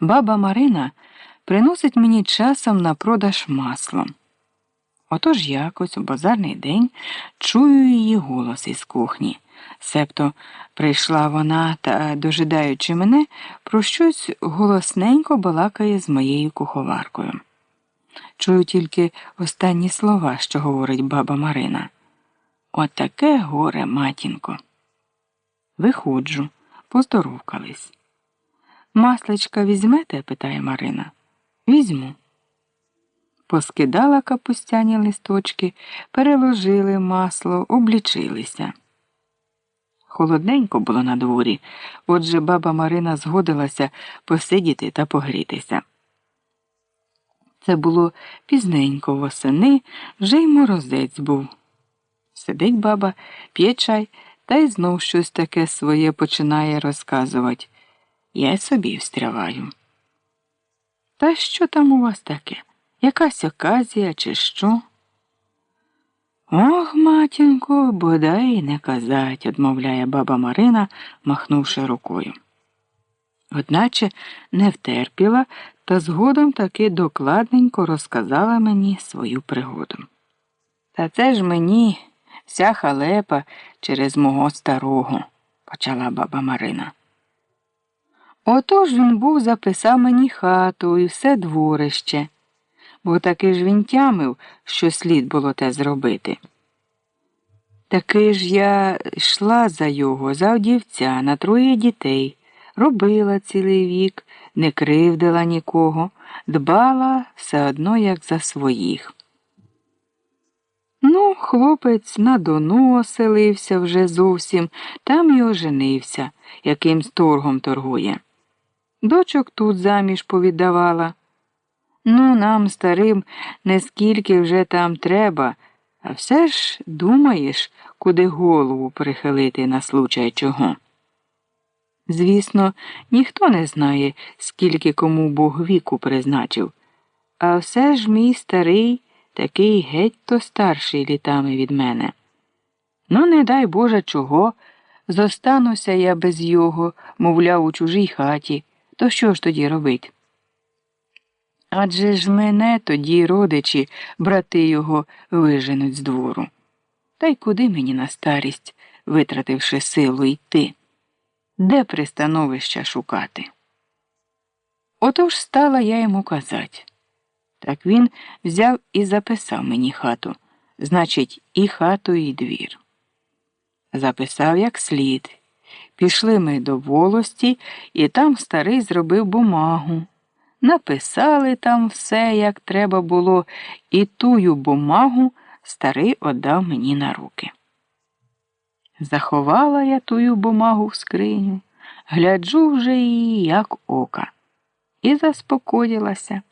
Баба Марина приносить мені часом на продаж масло. Отож якось у базарний день чую її голос із кухні. Себто прийшла вона та, дожидаючи мене, про щось голосненько балакає з моєю куховаркою. Чую тільки останні слова, що говорить баба Марина. Отаке горе, матінко. Виходжу, поздоровкались. Масличка візьмете? питає Марина. Візьму. Поскидала капустяні листочки, переложили масло, облічилися. Холодненько було на дворі, отже баба Марина згодилася посидіти та погрітися. Це було пізненько восени, вже й морозець був. Сидить баба, п'є чай та й знов щось таке своє починає розказувати. Я собі встряваю. Та що там у вас таке? Якась оказія, чи що? Ох, матінко, бодай не казать, одмовляє баба Марина, махнувши рукою. Одначе не втерпіла та згодом таки докладненько розказала мені свою пригоду. Та це ж мені вся халепа через мого старого, почала баба Марина. Отож він був записав мені хату і все дворище, бо таки ж він тямив, що слід було те зробити. Таки ж я йшла за його, за одівця, на троє дітей, робила цілий вік, не кривдила нікого, дбала все одно, як за своїх. Ну, хлопець на дону оселився вже зовсім, там і оженився, якимсь торгом торгує. Дочок тут заміж повіддавала. Ну, нам, старим, не скільки вже там треба, а все ж думаєш, куди голову прихилити на случай чого. Звісно, ніхто не знає, скільки кому Бог віку призначив, а все ж мій старий такий геть то старший літами від мене. Ну, не дай Боже чого, зостануся я без його, мовляв, у чужій хаті то що ж тоді робить? Адже ж мене тоді родичі, брати його, виженуть з двору. Та й куди мені на старість, витративши силу йти? Де пристановища шукати? Отож стала я йому казати. Так він взяв і записав мені хату, значить, і хату, і двір. Записав як слід. Пішли ми до волості, і там старий зробив бумагу. Написали там все, як треба було, і тую бумагу старий отдав мені на руки. Заховала я тую бумагу в скриню, гляджу вже її, як ока, і заспокоїлася.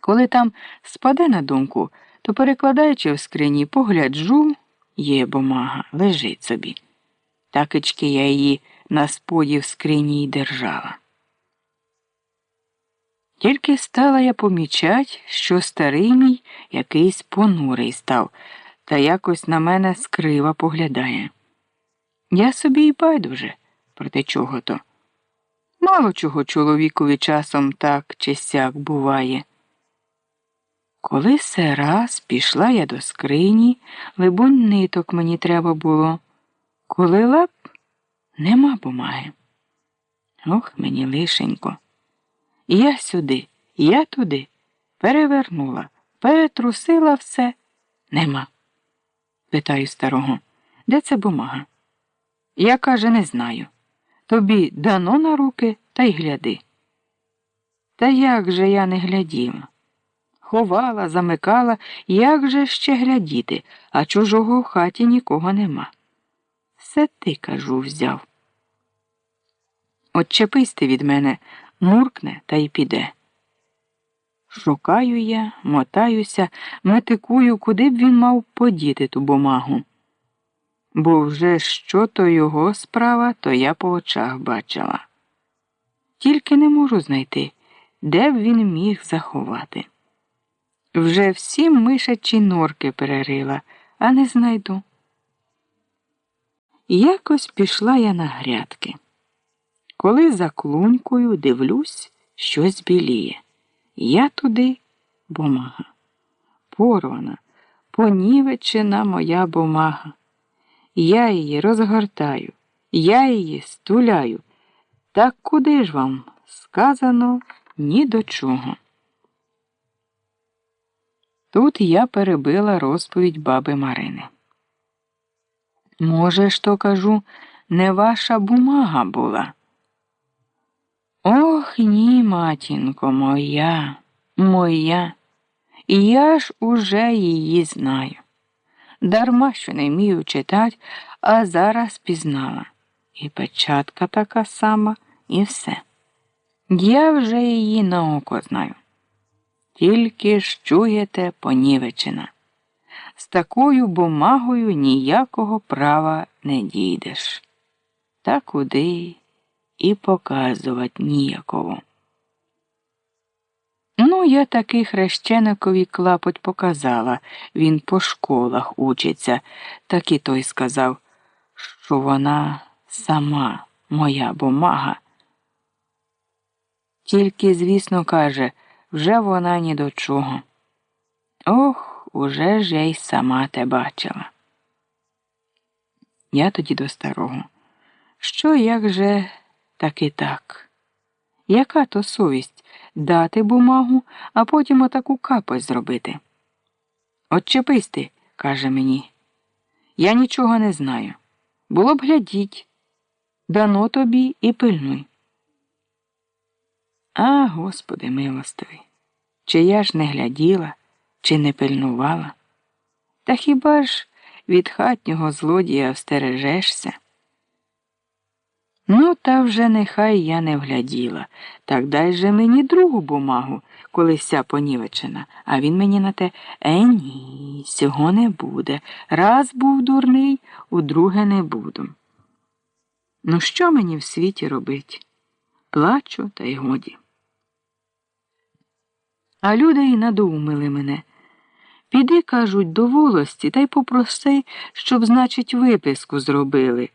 Коли там спаде на думку, то, перекладаючи в скрині, погляджу, є бумага, лежить собі. Такички я її на споді в скрині й держала. Тільки стала я помічать, що старий мій якийсь понурий став та якось на мене скрива поглядає. Я собі й байдуже проти чого то. Мало чого чоловікові часом так чи сяк буває. Коли все раз пішла я до скрині, либонь, ниток мені треба було. Коли лап нема бумаги. Ох, мені лишенько. Я сюди, я туди, перевернула, перетрусила все, нема. Питаю старого, де це бумага? Я, каже, не знаю. Тобі дано на руки та й гляди. Та як же я не гляділа? Ховала, замикала, як же ще глядіти, а чужого в хаті нікого нема. Все ти, кажу, взяв. Отчепись ти від мене, муркне та й піде. Шукаю я, мотаюся, метикую, куди б він мав подіти ту бумагу. Бо вже що то його справа, то я по очах бачила. Тільки не можу знайти, де б він міг заховати. Вже всі мишачі норки перерила, а не знайду. Якось пішла я на грядки. Коли за клунькою дивлюсь, щось біліє. Я туди бумага. Порвана, понівечена моя бумага. Я її розгортаю, я її стуляю. Так куди ж вам сказано ні до чого. Тут я перебила розповідь баби Марини. Може, то кажу, не ваша бумага була? Ох ні, матінко, моя, моя. Я ж уже її знаю. Дарма що не вмію читати, а зараз пізнала. І печатка така сама, і все. Я вже її на око знаю. Тільки ж чуєте, понівечена. З такою бумагою ніякого права не дійдеш. Та куди і показувати ніякого. Ну, я таки хрещеникові клапоть показала, він по школах учиться, так і той сказав, що вона сама моя бумага. Тільки, звісно, каже, вже вона ні до чого. Ох, уже ж я й сама те бачила. Я тоді до старого. Що як же так і так? Яка то совість дати бумагу, а потім отаку капость зробити? Отчепись ти, каже мені. Я нічого не знаю. Було б глядіть. Дано тобі і пильнуй. А, Господи милостивий, чи я ж не гляділа, чи не пильнувала? Та хіба ж від хатнього злодія встережешся? Ну, та вже нехай я не вгляділа. Так дай же мені другу бумагу, коли вся понівечена, а він мені на те е ні, цього не буде. Раз був дурний, удруге не буду. Ну, що мені в світі робить? Плачу, та й годі. А люди й надумили мене. Піди, кажуть, до волості та й попроси, щоб, значить, виписку зробили.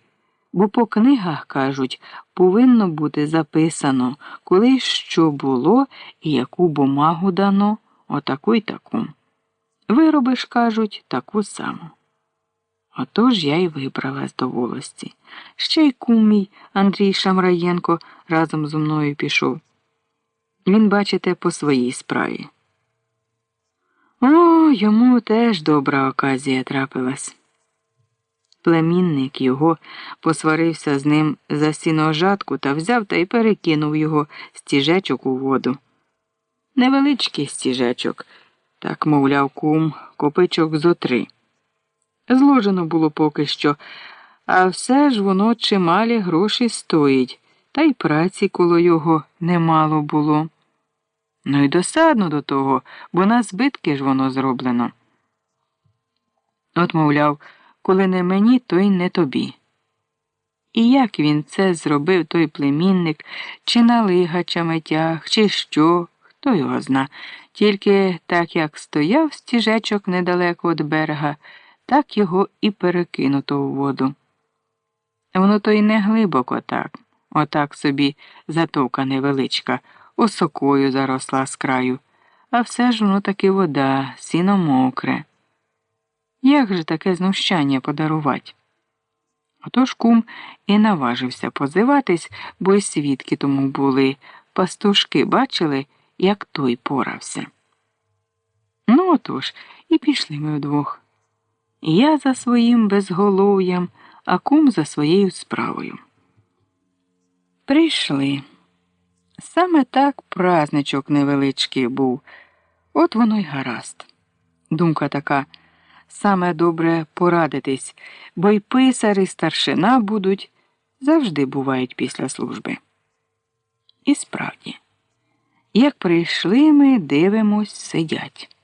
Бо по книгах, кажуть, повинно бути записано, коли що було і яку бумагу дано, отаку й таку. Виробиш, кажуть, таку саму. Отож я й вибралась до волості. Ще й кум мій Андрій Шамраєнко разом зо мною пішов. Він, бачите, по своїй справі. О, йому теж добра оказія трапилась. Племінник його посварився з ним за сіножатку та взяв та й перекинув його стіжечок у воду. Невеличкий стіжечок, так мовляв, кум, копичок зо три. Зложено було поки що, а все ж воно чималі гроші стоїть, та й праці коло його немало було. Ну і досадно до того, бо на збитки ж воно зроблено. От, мовляв, коли не мені, то й не тобі. І як він це зробив той племінник, чи на лигачами тяг, чи що, хто його зна. Тільки так як стояв стіжечок недалеко від берега, так його і перекинуто у воду. Воно то й не глибоко так, отак собі затовка невеличка, осокою заросла з краю, а все ж воно таки вода, сіно мокре. Як же таке знущання подарувати? Отож кум і наважився позиватись, бо й свідки тому були. Пастушки бачили, як той порався. Ну, отож, і пішли ми вдвох. Я за своїм безголов'ям, а кум за своєю справою. Прийшли. Саме так празничок невеличкий був, от воно й гаразд. Думка така саме добре порадитись, бо й писар, і старшина будуть завжди бувають після служби. І справді, як прийшли ми, дивимось, сидять.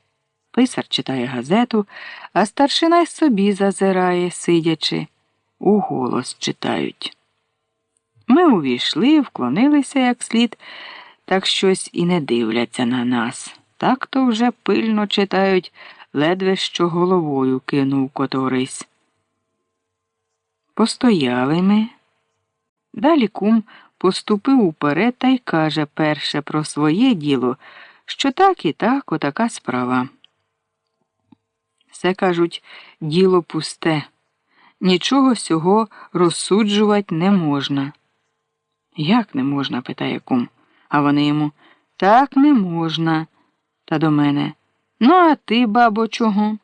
Писар читає газету, а старшина й собі зазирає, сидячи, уголос читають. Ми увійшли, вклонилися як слід, так щось і не дивляться на нас. Так то вже пильно читають, ледве що головою кинув которийсь. Постояли ми. Далі кум поступив уперед та й каже перше про своє діло, що так і так отака справа. Все кажуть, діло пусте, нічого сього розсуджувати не можна. Як не можна? питає кум, а вони йому так не можна. Та до мене. Ну, а ти, бабо, чого?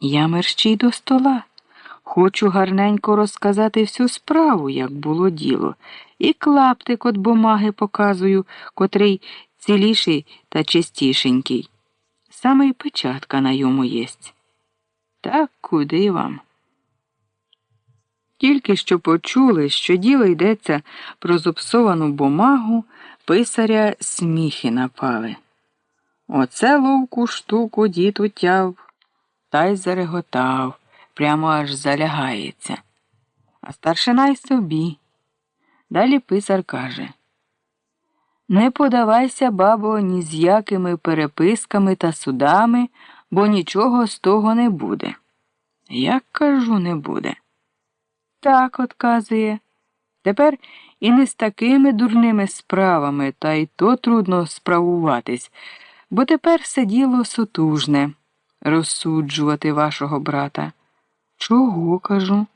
Я мерщій до стола. Хочу гарненько розказати всю справу, як було діло, і клаптик от бумаги показую, котрий ціліший та чистішенький. Саме й печатка на йому єсть. Так куди вам? Тільки що почули, що діло йдеться про зопсовану бумагу, писаря сміхи напали. Оце ловку штуку дід утяв та й зареготав, прямо аж залягається. А старшина й собі. Далі писар каже Не подавайся, бабо, ні з якими переписками та судами, бо нічого з того не буде. Як кажу, не буде. Так, отказує. Тепер і не з такими дурними справами, та й то трудно справуватись, бо тепер все діло сутужне розсуджувати вашого брата. Чого кажу?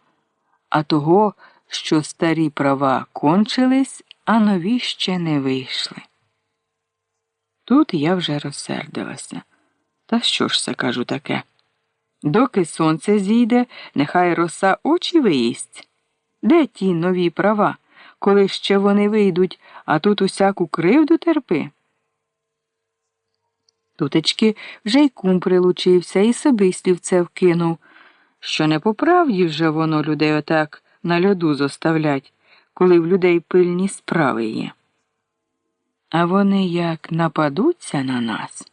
А того, що старі права кончились, а нові ще не вийшли. Тут я вже розсердилася. Та що ж це кажу таке? Доки сонце зійде, нехай роса очі виїсть. Де ті нові права, коли ще вони вийдуть, а тут усяку кривду терпи? Тутечки вже й кум прилучився і собі слівце вкинув, що не по правді вже воно людей отак на льоду зоставлять, коли в людей пильні справи є. А вони як нападуться на нас,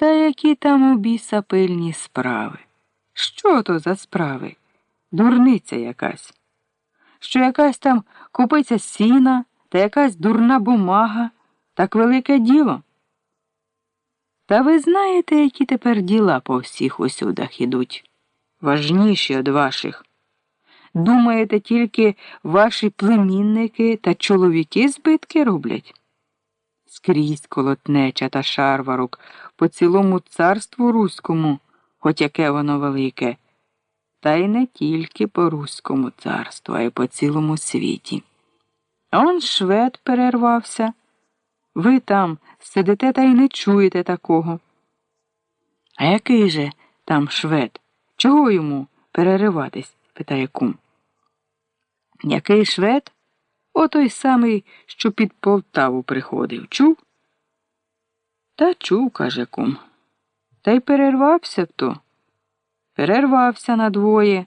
та які там у біса пильні справи? Що то за справи? Дурниця якась. Що якась там купиться сіна та якась дурна бумага, так велике діло. Та ви знаєте, які тепер діла по всіх усюдах ідуть? Важніші від ваших. Думаєте, тільки ваші племінники та чоловіки збитки роблять? Скрізь колотнеча та шарварок по цілому царству руському, хоч яке воно велике, та й не тільки по руському царству, а й по цілому світі. А он швед перервався. Ви там сидите та й не чуєте такого. А який же там швед? Чого йому перериватись? питає кум. Який швед? О той самий, що під Полтаву приходив. Чув? Та чув, каже кум. Та й перервався хто? Перервався надвоє.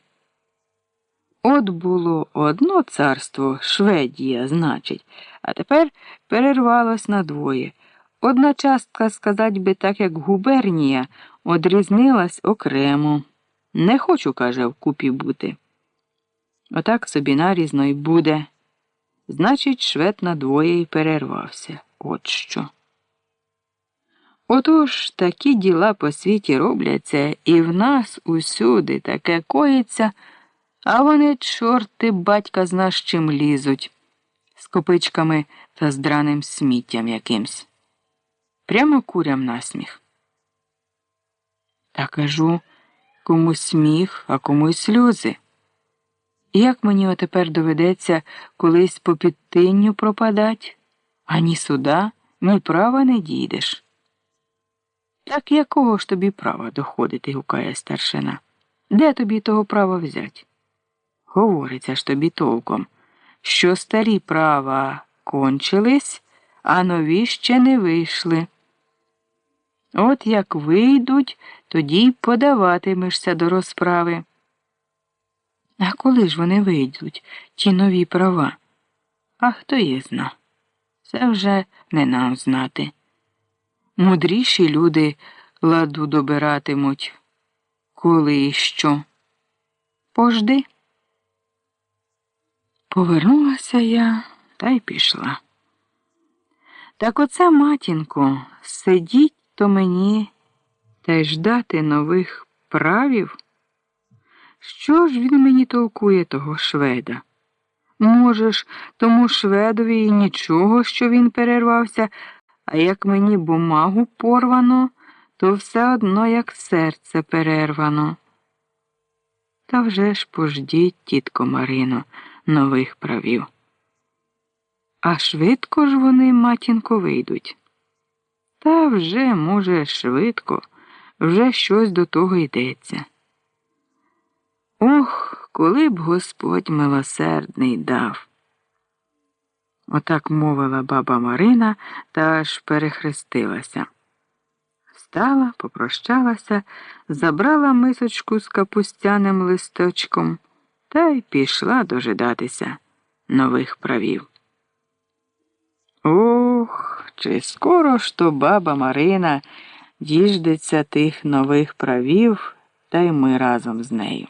От було одно царство Шведія, значить, а тепер перервалось надвоє. Одна частка, сказать би так, як губернія, одрізнилась окремо. Не хочу, каже, вкупі бути. Отак собі нарізно й буде. Значить, швед надвоє й перервався. От що. Отож такі діла по світі робляться, і в нас усюди таке коїться. А вони, чорти, батька з чим лізуть, з копичками та з драним сміттям якимсь. Прямо курям насміх. Та кажу комусь сміх, а комусь сльози. Як мені отепер доведеться колись по підтинню пропадать, ані суда, ні права не дійдеш. Так якого ж тобі права доходити, гукає старшина? Де тобі того права взять? Говориться ж тобі толком, що старі права кончились, а нові ще не вийшли. От як вийдуть, тоді й подаватимешся до розправи. А коли ж вони вийдуть, ті нові права? А хто їх зна? Це вже не нам знати. Мудріші люди ладу добиратимуть, коли і що. Пожди. Повернулася я та й пішла. Так оце, матінко, сидіть то мені та й ждати нових правів. Що ж він мені толкує того шведа? Можеш, тому шведові і нічого, що він перервався, а як мені бумагу порвано, то все одно як серце перервано. Та вже ж пождіть, тітко Марино, нових правів. А швидко ж вони, матінко, вийдуть. Та вже, може, швидко, вже щось до того йдеться. Ох, коли б Господь милосердний дав. Отак мовила баба Марина та аж перехрестилася. Встала, попрощалася, забрала мисочку з капустяним листочком та й пішла дожидатися нових правів. Ох, чи скоро ж то баба Марина діждеться тих нових правів, та й ми разом з нею.